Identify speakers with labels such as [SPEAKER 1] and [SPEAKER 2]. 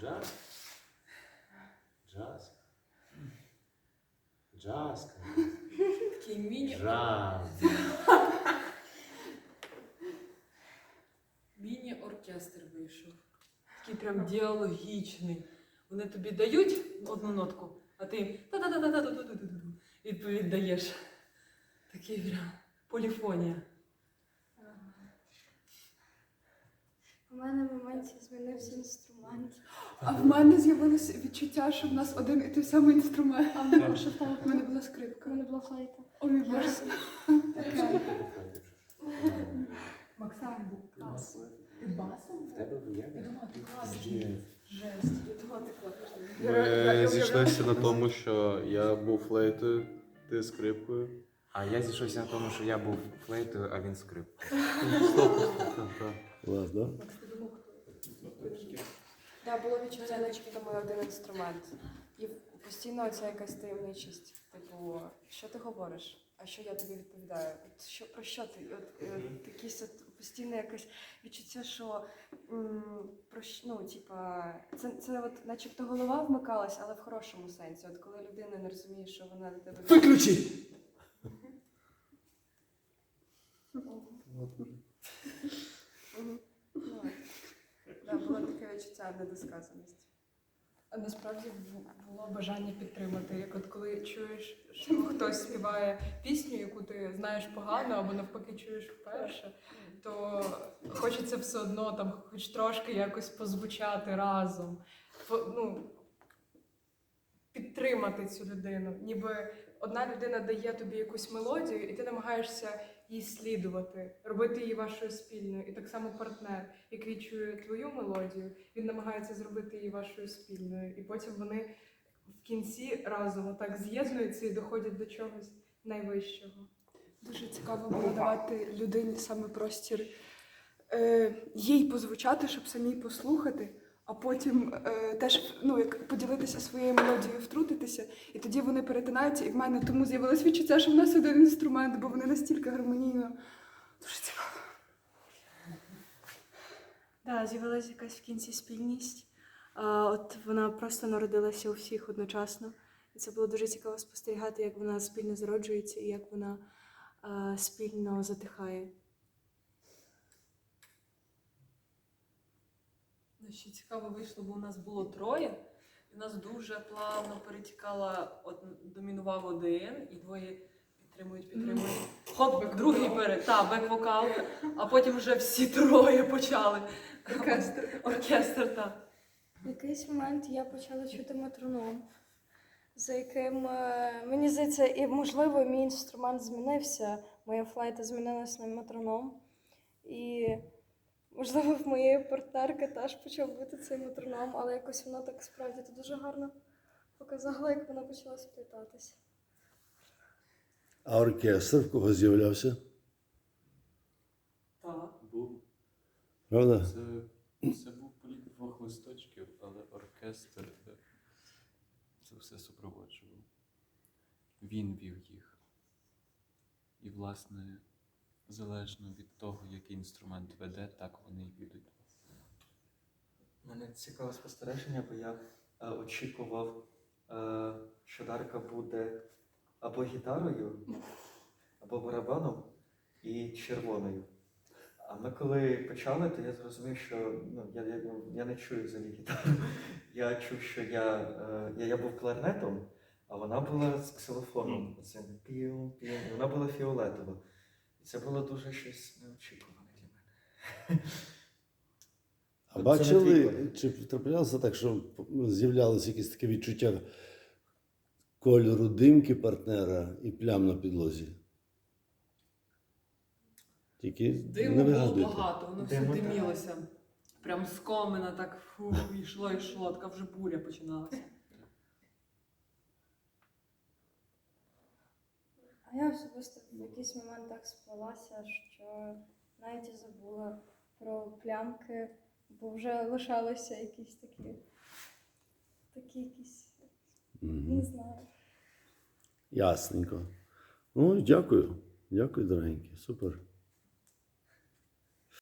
[SPEAKER 1] Джаз. Джаз. Джаз.
[SPEAKER 2] Такий міні.
[SPEAKER 1] Джаз.
[SPEAKER 2] Міні-оркестр вийшов. Такий прям діалогічний. Вони тобі дають одну нотку, а ти їм та-та-та-та-та-та-та-та-та. відповідь даєш. Такий прям поліфонія.
[SPEAKER 3] У мене в моменті змінився інструмент.
[SPEAKER 4] А в мене з'явилося відчуття, що в нас один і той самий інструмент.
[SPEAKER 3] А в мене там?
[SPEAKER 4] У мене була скрипка.
[SPEAKER 3] У мене була флейта.
[SPEAKER 4] О, мій боже.
[SPEAKER 2] Максим був бас. Ти басом?
[SPEAKER 1] В тебе був як?
[SPEAKER 2] Я думала, ти класиш. Жесть. Я думала, ти класиш.
[SPEAKER 5] Ми зійшлися на тому, що я був флейтою, ти скрипкою.
[SPEAKER 1] А я зійшовся на тому, що я був флейтою, а він скрипкою.
[SPEAKER 5] Клас, да?
[SPEAKER 6] Да, було відчуття, начебто ми один інструмент. І постійно ця якась таємничість. Типу, що ти говориш? А що я тобі відповідаю? От що про що ти? От, е, якесь от постійне якесь відчуття, що м, про щ- ну, типа, це, це от начебто голова вмикалась, але в хорошому сенсі. От коли людина не розуміє, що вона до тебе
[SPEAKER 1] Виключи!
[SPEAKER 6] Мгм. Ну, да, було таке відчуття недосказаності.
[SPEAKER 2] А насправді було бажання підтримати. Як от коли чуєш, що хтось співає пісню, яку ти знаєш погано, або навпаки чуєш вперше, то хочеться все одно там хоч трошки якось позвучати разом. Ну, підтримати цю людину. Ніби одна людина дає тобі якусь мелодію, і ти намагаєшся їй слідувати, робити її вашою спільною. І так само партнер, який чує твою мелодію, він намагається зробити її вашою спільною. І потім вони в кінці разом так з'єднуються і доходять до чогось найвищого.
[SPEAKER 4] Дуже цікаво було давати людині саме простір е, їй позвучати, щоб самій послухати, а потім е, теж ну, як поділитися своєю мелодією, втрутитися, і тоді вони перетинаються, і в мене тому з'явилось відчуття, що в нас один інструмент, бо вони настільки гармонійно. Дуже цікаво.
[SPEAKER 3] Да, з'явилася якась в кінці спільність. А, от вона просто народилася у всіх одночасно. І це було дуже цікаво спостерігати, як вона спільно зароджується і як вона а, спільно затихає.
[SPEAKER 2] Ну, Ще цікаво вийшло, бо у нас було троє, і у нас дуже плавно перетікала, от домінував один, і двоє підтримують, підтримують. Хоп, другий перед, та, бек-вокал, а потім вже всі троє почали.
[SPEAKER 4] Оркестр.
[SPEAKER 2] Оркестр, так.
[SPEAKER 3] В якийсь момент я почала чути метроном, за яким е, мені здається, і можливо мій інструмент змінився. Моя флейта змінилась на метроном. І можливо в моєї партнерки теж почав бути цей метроном, але якось воно так справді то дуже гарно показало, як воно почало сплітатися.
[SPEAKER 7] А оркестр в кого з'являвся?
[SPEAKER 2] Так.
[SPEAKER 5] Був.
[SPEAKER 7] Правда?
[SPEAKER 5] Це, це був політ двох листочків, але оркестр е, це все супроводжував. Він вів їх. І, власне, залежно від того, який інструмент веде, так вони і підуть.
[SPEAKER 8] У мене цікаве спостереження, бо я е, очікував, е, що Дарка буде або гітарою, або барабаном і червоною. А ми коли почали, то я зрозумів, що ну, я, я, я не чую взагалі гітару. Я чув, що я, е, я, я був кларнетом, а вона була з ксилофоном. Цим піу, піу. Вона була фіолетова. І це було дуже щось неочікуване для мене.
[SPEAKER 7] А
[SPEAKER 8] Це
[SPEAKER 7] бачили, чи траплялося так, що з'являлося якесь таке відчуття кольору димки партнера і плям на підлозі? Тільки не
[SPEAKER 2] Диму було
[SPEAKER 7] вигадуйте.
[SPEAKER 2] багато, воно все
[SPEAKER 8] Диму, так.
[SPEAKER 2] димілося. Прям з комина так фу, йшло, йшло, така вже буря починалася.
[SPEAKER 3] Я особисто в якийсь момент так спалася, що навіть і забула про плямки, бо вже лишалися якісь такі, такі якісь, не знаю.
[SPEAKER 7] Ясненько. Ну, дякую. Дякую, дорогенькі. Супер.